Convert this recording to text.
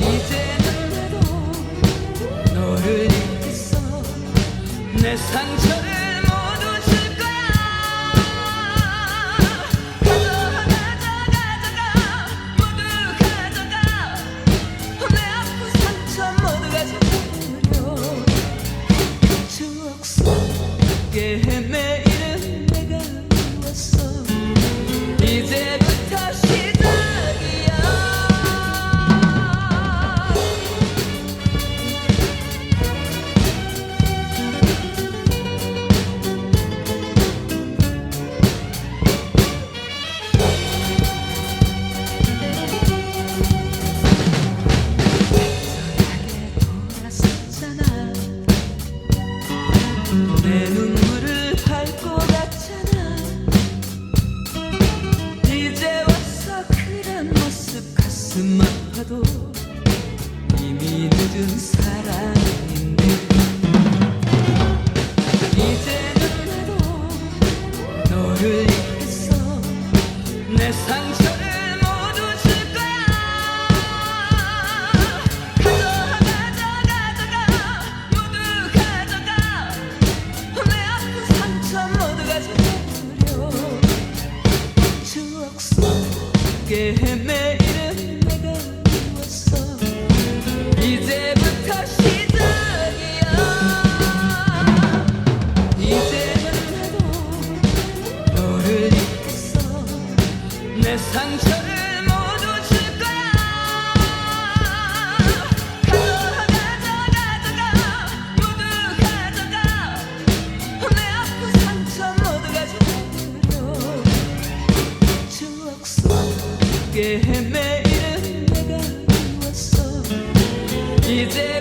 이제는 나도 너를 잊겠어. 내 상처를 가슴 아파도 이미 늦은 사랑인데 이제는 나도 너를 잊겠어 내 상처를 모두 줄 거야. 가져가 가져가 모두 가져가. 내 아픈 상처 모두 가져버려 추억 속에 헤매 상처를 모두 줄 거야. 가져가 가져가 모두 가져가. 내 아픈 상처 모두 가져버려 추억 속에 헤매이는 내가 미웠어. 이제